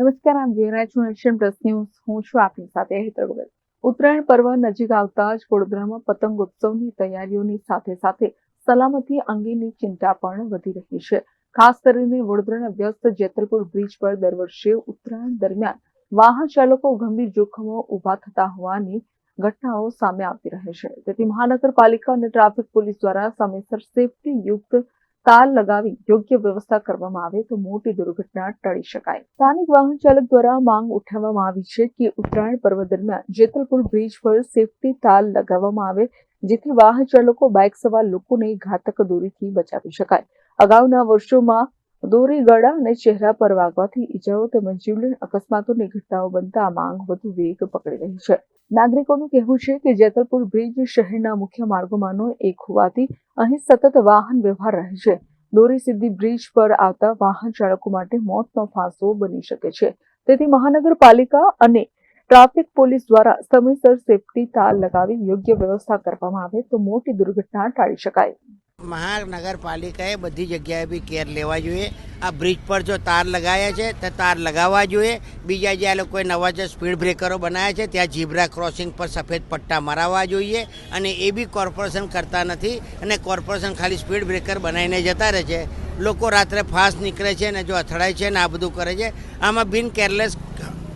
નમસ્કાર, આમ જોઈ રહ્યા છું એશિયન પ્લસ ન્યૂઝ. હું છું આપની સાથે હેતર વગર ઉત્તરાયણ પર્વ નજીક આવતા જ વડોદરામાં પતંગ ઉત્સવની તૈયારીઓની સાથે સાથે સલામતી અંગેની ચિંતા પણ વધી રહી છે. ખાસ કરીને વડોદરાના વ્યસ્ત જેતલપુર બ્રિજ પર દર વર્ષે ઉત્તરાયણ દરમિયાન વાહન ચાલકો ગંભીર જોખમો ઊભા થતા હોવાની ઘટનાઓ સામે આવતી રહે છે. તેથી મહાનગરપાલિકા અને ટ્રાફિક પોલીસ દ્વારા સમયસર સેફટી યુક્ત તાર લગાવી યોગ્ય વ્યવસ્થા કરવામાં આવે તો મોટી દુર્ઘટના ટળી શકાય. સ્થાનિક વાહન ચાલક દ્વારા માંગ ઉઠાવવામાં આવી છે કે ઉત્તરાયણ પર્વ દરમિયાન જેતલપુર બ્રિજ પર સેફટી તાર લગાવવામાં આવે, જેથી વાહન ચાલકો બાઇક સવાર લોકોને ઘાતક દોરીથી બચાવી શકાય. અગાઉના વર્ષોમાં દોરી, ગળા અને ચહેરા પર વાગવાથી ઈજાઓ તેમજ જીવલેણ અકસ્માતોની ઘટનાઓ બનતા માંગ વધુ વેગ પકડી રહી છે. નાગરિકોનું કહેવું છે કે જેતલપુર બ્રિજ શહેરના મુખ્ય માર્ગોમાંનો એક હોવાથી અહીં સતત વાહન વ્યવહાર રહે છે. દોરી સીધી બ્રિજ પર આવતા વાહન ચાલકો માટે મોતનો ફાંસો બની શકે છે. તેથી મહાનગરપાલિકા અને ટ્રાફિક પોલીસ દ્વારા સમયસર સેફટી તાર લગાવી યોગ્ય વ્યવસ્થા કરવામાં આવે તો મોટી દુર્ઘટના ટાળી શકાય. મહાનગરપાલિકાએ બધી જગ્યાએ બી કેર લેવા જોઈએ. આ બ્રિજ પર જો તાર લગાવ્યા છે, તો તાર લગાવવા જોઈએ. બીજા જે આ લોકોએ નવા જે સ્પીડ બ્રેકરો બનાવ્યા છે, ત્યાં ઝીબ્રા ક્રોસિંગ પર સફેદ પટ્ટા મરાવવા જોઈએ અને એ બી કોર્પોરેશન કરતા નથી અને કોર્પોરેશન ખાલી સ્પીડ બ્રેકર બનાવીને જતા રહે છે. લોકો રાત્રે ફાસ્ટ નીકળે છે અને જો અથડાય છે ને આ બધું કરે છે. આમાં બિન કેરલેસ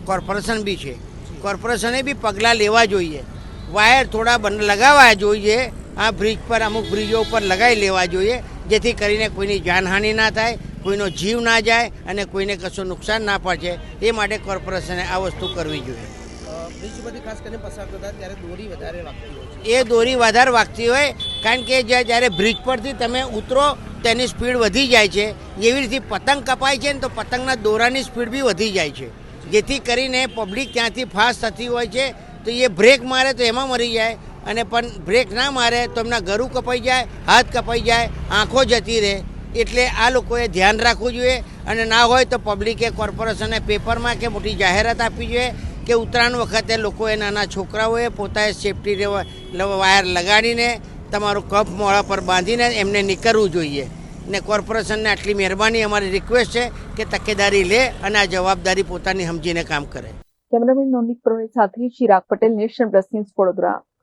કોર્પોરેશન બી છે. કોર્પોરેશને બી પગલાં લેવા જોઈએ. વાયર થોડા બન, લગાવવા જોઈએ. આ બ્રિજ પર અમુક બ્રિજો ઉપર લગાવી લેવા જોઈએ જેથી કરીને કોઈની જાનહાનિ ના થાય કોઈનો જીવ ના જાય અને કોઈને કશું નુકસાન ના પહોંચે એ માટે કોર્પોરેશને આ વસ્તુ કરવી જોઈએ. એ દોરી વધારે વાગતી હોય કારણ કે જ્યારે બ્રિજ પરથી તમે ઉતરો તેની સ્પીડ વધી જાય છે. એવી રીતે પતંગ કપાય છે ને તો પતંગના દોરાની સ્પીડ બી વધી જાય છે. જેથી કરીને પબ્લિક ત્યાંથી ફાસ્ટ થતી હોય છે તો એ બ્રેક મારે તો એમાં મરી જાય. અને પણ બ્રેક ના મારે તો એમના ગરું કપાઈ જાય, હાથ કપાઈ જાય, આંખો જતી રહે. એટલે આ લોકોએ ધ્યાન રાખવું જોઈએ અને ના હોય તો પબ્લિકે કોર્પોરેશને પેપરમાં કે મોટી જાહેરાત આપવી જોઈએ કે ઉત્તરાયણ વખતે લોકોએ નાના છોકરાઓએ પોતાએ સેફટી વાયર લગાડીને તમારું કફ મોડા પર બાંધીને એમને નીકળવું જોઈએ. ને કોર્પોરેશનને આટલી મહેરબાની અમારી રિક્વેસ્ટ છે કે તકેદારી લે અને આ જવાબદારી પોતાની સમજીને કામ કરે. કેમેરામેન નોનિક પ્રવીણ સાથે ચિરાગ પટેલ નેશનલ પ્લસ વડોદરા.